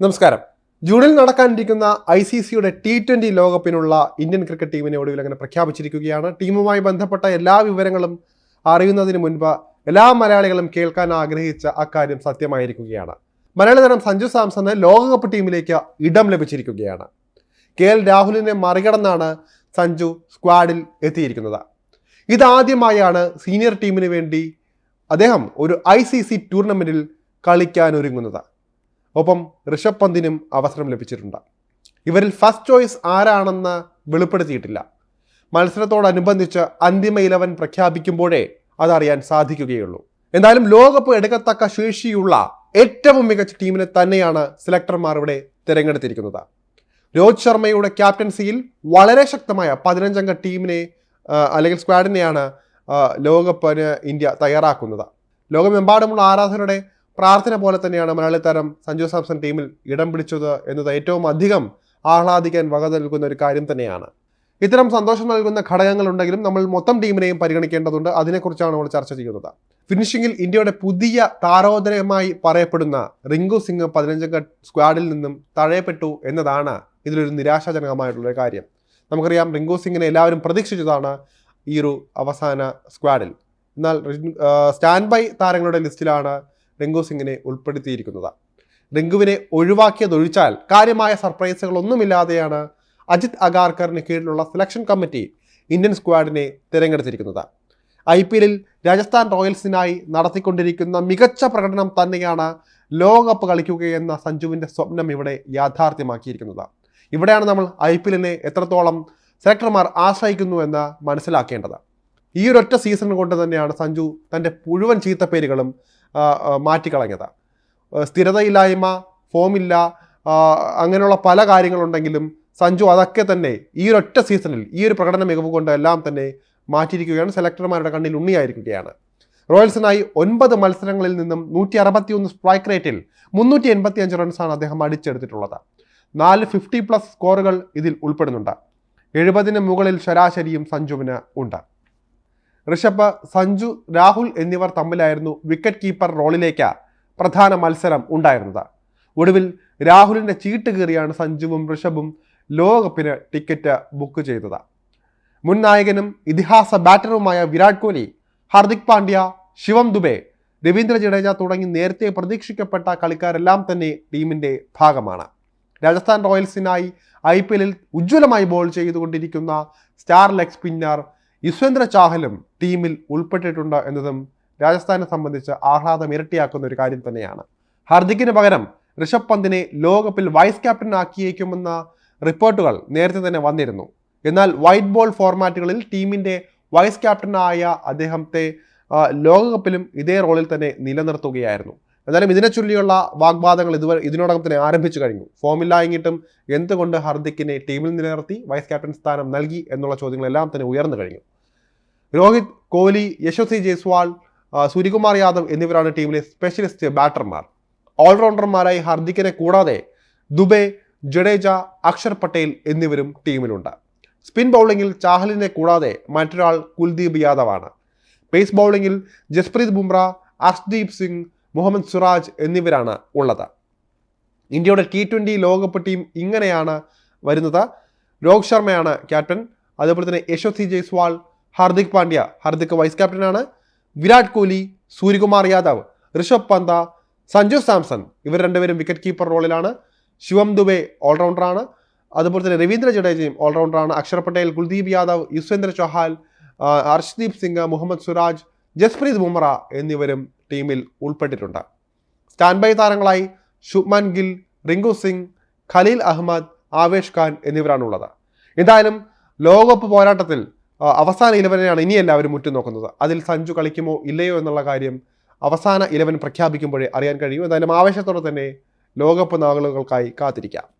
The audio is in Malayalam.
നമസ്കാരം. ജൂണിൽ നടക്കാനിരിക്കുന്ന ഐ സി സിയുടെ ടി ട്വന്റി ലോകകപ്പിനുള്ള ഇന്ത്യൻ ക്രിക്കറ്റ് ടീമിനെ ഒടുവിൽ അങ്ങനെ പ്രഖ്യാപിച്ചിരിക്കുകയാണ്. ടീമുമായി ബന്ധപ്പെട്ട എല്ലാ വിവരങ്ങളും അറിയുന്നതിന് മുൻപ് എല്ലാ മലയാളികളും കേൾക്കാൻ ആഗ്രഹിച്ച അക്കാര്യം സത്യമായിരിക്കുകയാണ്. മലയാളി താരം സഞ്ജു സാംസണ് ലോകകപ്പ് ടീമിലേക്ക് ഇടം ലഭിച്ചിരിക്കുകയാണ്. കെ എൽ രാഹുലിനെ മറികടന്നാണ് സഞ്ജു സ്ക്വാഡിൽ എത്തിയിരിക്കുന്നത്. ഇതാദ്യമായാണ് സീനിയർ ടീമിന് വേണ്ടി അദ്ദേഹം ഒരു ഐ സി സി ടൂർണമെന്റിൽ കളിക്കാൻ ഒരുങ്ങുന്നത്. ഒപ്പം ഋഷഭ് പന്തിനും അവസരം ലഭിച്ചിട്ടുണ്ട്. ഇവരിൽ ഫസ്റ്റ് ചോയ്സ് ആരാണെന്ന് വെളിപ്പെടുത്തിയിട്ടില്ല. മത്സരത്തോടനുബന്ധിച്ച് അന്തിമ ഇലവൻ പ്രഖ്യാപിക്കുമ്പോഴേ അതറിയാൻ സാധിക്കുകയുള്ളൂ. എന്തായാലും ലോകകപ്പ് എടുക്കത്തക്ക ശേഷിയുള്ള ഏറ്റവും മികച്ച ടീമിനെ തന്നെയാണ് സെലക്ടർമാർ ഇവിടെ തിരഞ്ഞെടുത്തിരിക്കുന്നത്. രോഹിത് ശർമ്മയുടെ ക്യാപ്റ്റൻസിയിൽ വളരെ ശക്തമായ പതിനഞ്ചംഗ ടീമിനെ അല്ലെങ്കിൽ സ്ക്വാഡിനെയാണ് ലോകകപ്പിന് ഇന്ത്യ തയ്യാറാക്കുന്നത്. ലോകമെമ്പാടുമുള്ള ആരാധകരുടെ പ്രാർത്ഥന പോലെ തന്നെയാണ് മലയാളി താരം സഞ്ജു സാംസൺ ടീമിൽ ഇടം പിടിച്ചത് എന്നത് ഏറ്റവും അധികം ആഹ്ലാദിക്കാൻ വക നൽകുന്ന ഒരു കാര്യം തന്നെയാണ്. ഇത്തരം സന്തോഷം നൽകുന്ന ഘടകങ്ങളുണ്ടെങ്കിലും നമ്മൾ മൊത്തം ടീമിനെയും പരിഗണിക്കേണ്ടതുണ്ട്. അതിനെക്കുറിച്ചാണ് നമ്മൾ ചർച്ച ചെയ്യുന്നത്. ഫിനിഷിംഗിൽ ഇന്ത്യയുടെ പുതിയ താരോദരമായി പറയപ്പെടുന്ന റിങ്കു സിംഗ് പതിനഞ്ചംഗ സ്ക്വാഡിൽ നിന്നും തഴയപ്പെട്ടു എന്നതാണ് ഇതിലൊരു നിരാശാജനകമായിട്ടുള്ള കാര്യം. നമുക്കറിയാം റിങ്കു സിംഗിനെ എല്ലാവരും പ്രതീക്ഷിച്ചതാണ് ഈ ഒരു അവസാന സ്ക്വാഡിൽ. എന്നാൽ സ്റ്റാൻഡ് ബൈ താരങ്ങളുടെ ലിസ്റ്റിലാണ് റിങ്കു സിംഗിനെ ഉൾപ്പെടുത്തിയിരിക്കുന്നത്. റിങ്കുവിനെ ഒഴിവാക്കിയതൊഴിച്ചാൽ കാര്യമായ സർപ്രൈസുകളൊന്നുമില്ലാതെയാണ് അജിത് അഗാർക്കറിന് കീഴിലുള്ള സെലക്ഷൻ കമ്മിറ്റി ഇന്ത്യൻ സ്ക്വാഡിനെ തിരഞ്ഞെടുത്തിരിക്കുന്നത്. ഐ പി എല്ലിൽ രാജസ്ഥാൻ റോയൽസിനായി നടത്തിക്കൊണ്ടിരിക്കുന്ന മികച്ച പ്രകടനം തന്നെയാണ് ലോകകപ്പ് കളിക്കുകയെന്ന സഞ്ജുവിന്റെ സ്വപ്നം ഇവിടെ യാഥാർത്ഥ്യമാക്കിയിരിക്കുന്നത്. ഇവിടെയാണ് നമ്മൾ ഐ പി എല്ലിനെ എത്രത്തോളം സെലക്ടർമാർ ആശ്രയിക്കുന്നു എന്ന് മനസ്സിലാക്കേണ്ടത്. ഈ ഒരൊറ്റ സീസൺ കൊണ്ട് തന്നെയാണ് സഞ്ജു തന്റെ മുഴുവൻ ചീത്തപ്പേരുകളും മാറ്റിക്കളഞ്ഞത്. സ്ഥിരതയില്ലായ്മ ഫോമില്ല അങ്ങനെയുള്ള പല കാര്യങ്ങളുണ്ടെങ്കിലും സഞ്ജു അതൊക്കെ തന്നെ ഈ ഒരൊറ്റ സീസണിൽ ഈ ഒരു പ്രകടന മികവ് കൊണ്ട് എല്ലാം തന്നെ മാറ്റിയിരിക്കുകയാണ്. സെലക്ടർമാരുടെ കണ്ണിൽ ഉണ്ണിയായിരിക്കുകയാണ്. റോയൽസിനായി ഒൻപത് മത്സരങ്ങളിൽ നിന്നും നൂറ്റി അറുപത്തിയൊന്ന് സ്ട്രൈക്ക് റേറ്റിൽ മുന്നൂറ്റി എൺപത്തി അഞ്ച് റൺസാണ് അദ്ദേഹം അടിച്ചെടുത്തിട്ടുള്ളത്. നാല് ഫിഫ്റ്റി പ്ലസ് സ്കോറുകൾ ഇതിൽ ഉൾപ്പെടുന്നുണ്ട്. എഴുപതിന് മുകളിൽ ശരാശരിയും സഞ്ജുവിന് ഉണ്ട്. ഋഷഭ് സഞ്ജു രാഹുൽ എന്നിവർ തമ്മിലായിരുന്നു വിക്കറ്റ് കീപ്പർ റോളിലേക്ക് പ്രധാന മത്സരം ഉണ്ടായിരുന്നത്. ഒടുവിൽ രാഹുലിന്റെ ചീട്ട് കീറിയാണ് സഞ്ജുവും ഋഷഭും ലോകകപ്പിന് ടിക്കറ്റ് ബുക്ക് ചെയ്തത്. മുൻ നായകനും ഇതിഹാസ ബാറ്ററുമായ വിരാട് കോഹ്ലി ഹാർദിക് പാണ്ഡ്യ ശിവം ദുബെ രവീന്ദ്ര ജഡേജ തുടങ്ങി നേരത്തെ പ്രതീക്ഷിക്കപ്പെട്ട കളിക്കാരെല്ലാം തന്നെ ടീമിന്റെ ഭാഗമാണ്. രാജസ്ഥാൻ റോയൽസിനായി ഐ പി എല്ലിൽ ഉജ്ജ്വലമായി ബോൾ ചെയ്തുകൊണ്ടിരിക്കുന്ന സ്റ്റാർ ലെഗ് സ്പിന്നർ യുസ്വേന്ദ്ര ചാഹലും ടീമിൽ ഉൾപ്പെട്ടിട്ടുണ്ട് എന്നതും രാജസ്ഥാനെ സംബന്ധിച്ച് ആഹ്ലാദം ഇരട്ടിയാക്കുന്ന ഒരു കാര്യം തന്നെയാണ്. ഹാർദിക്കിന് പകരം ഋഷഭ് പന്തിനെ ലോകകപ്പിൽ വൈസ് ക്യാപ്റ്റൻ ആക്കിയേക്കുമെന്ന റിപ്പോർട്ടുകൾ നേരത്തെ തന്നെ വന്നിരുന്നു. എന്നാൽ വൈറ്റ് ബോൾ ഫോർമാറ്റുകളിൽ ടീമിന്റെ വൈസ് ക്യാപ്റ്റനായ അദ്ദേഹത്തെ ലോകകപ്പിലും ഇതേ റോളിൽ തന്നെ നിലനിർത്തുകയായിരുന്നു. എന്നാലും ഇതിനെ ചൊല്ലിയുള്ള വാഗ്വാദങ്ങൾ ഇതുവരെ ഇതിനോടകം തന്നെ ആരംഭിച്ചു കഴിഞ്ഞു. ഫോമില്ലായെങ്കിലും എന്തുകൊണ്ട് ഹർദിക്കിനെ ടീമിൽ നിലനിർത്തി വൈസ് ക്യാപ്റ്റൻ സ്ഥാനം നൽകി എന്നുള്ള ചോദ്യങ്ങളെല്ലാം തന്നെ ഉയർന്നു കഴിഞ്ഞു. രോഹിത് കോഹ്ലി യശസ്വി ജയ്സ്വാൾ സൂര്യകുമാർ യാദവ് എന്നിവരാണ് ടീമിലെ സ്പെഷ്യലിസ്റ്റ് ബാറ്റർമാർ ഓൾറൗണ്ടർമാരായി ഹർദിക്കിനെ കൂടാതെ ദുബെ ജഡേജ അക്ഷർ പട്ടേൽ എന്നിവരും ടീമിലുണ്ട്. സ്പിൻ ബൗളിങ്ങിൽ ചാഹലിനെ കൂടാതെ മറ്റൊരാൾ കുൽദീപ് യാദവാണ്. പേസ് ബൗളിങ്ങിൽ ജസ്പ്രീത് ബുംറ അർഷ്ദീപ് സിംഗ് മുഹമ്മദ് സുറാജ് എന്നിവരാണ് ഉള്ളത്. ഇന്ത്യയുടെ ടി ട്വന്റി ലോകകപ്പ് ടീം ഇങ്ങനെയാണ് വരുന്നത്. രോഹിത് ശർമ്മയാണ് ക്യാപ്റ്റൻ അതേപോലെ തന്നെ യശസ്വി ജയ്സ്വാൾ ഹാർദിക് പാണ്ഡ്യ. ഹാർദിക് വൈസ് ക്യാപ്റ്റനാണ് വിരാട് കോഹ്ലി സൂര്യകുമാർ യാദവ് ഋഷഭ് പന്ത സഞ്ജു സാംസൺ. ഇവർ രണ്ടുപേരും വിക്കറ്റ് കീപ്പർ റോളിലാണ് ശിവം ദുബെ ഓൾറൗണ്ടറാണ് അതുപോലെ തന്നെ രവീന്ദ്ര ജഡേജയും ഓൾറൗണ്ടറാണ് അക്ഷർ പട്ടേൽ കുൽദീപ് യാദവ് യുസ്വേന്ദ്ര ചൗഹാൽ ഹർഷ്ദീപ് സിംഗ് മുഹമ്മദ് സുരാജ് ജസ്പ്രീത് ബുംറ എന്നിവരും ടീമിൽ ഉൾപ്പെട്ടിട്ടുണ്ട്. സ്റ്റാൻഡ് ബൈ താരങ്ങളായി ശുഭ്മാൻ ഗിൽ റിങ്കു സിംഗ് ഖലീൽ അഹമ്മദ് ആവേഷ് ഖാൻ എന്നിവരാണുള്ളത്. എന്തായാലും ലോകകപ്പ് പോരാട്ടത്തിൽ അവസാന ഇലവനെയാണ് ഇനി എല്ലാവരും ഉറ്റുനോക്കുന്നത്. അതിൽ സഞ്ജു കളിക്കുമോ ഇല്ലയോ എന്നുള്ള കാര്യം അവസാന ഇലവൻ പ്രഖ്യാപിക്കുമ്പോഴേ അറിയാൻ കഴിയും. എന്തായാലും ആവേശത്തോടെ തന്നെ ലോകകപ്പ് നാളുകൾക്കായി കാത്തിരിക്കാം.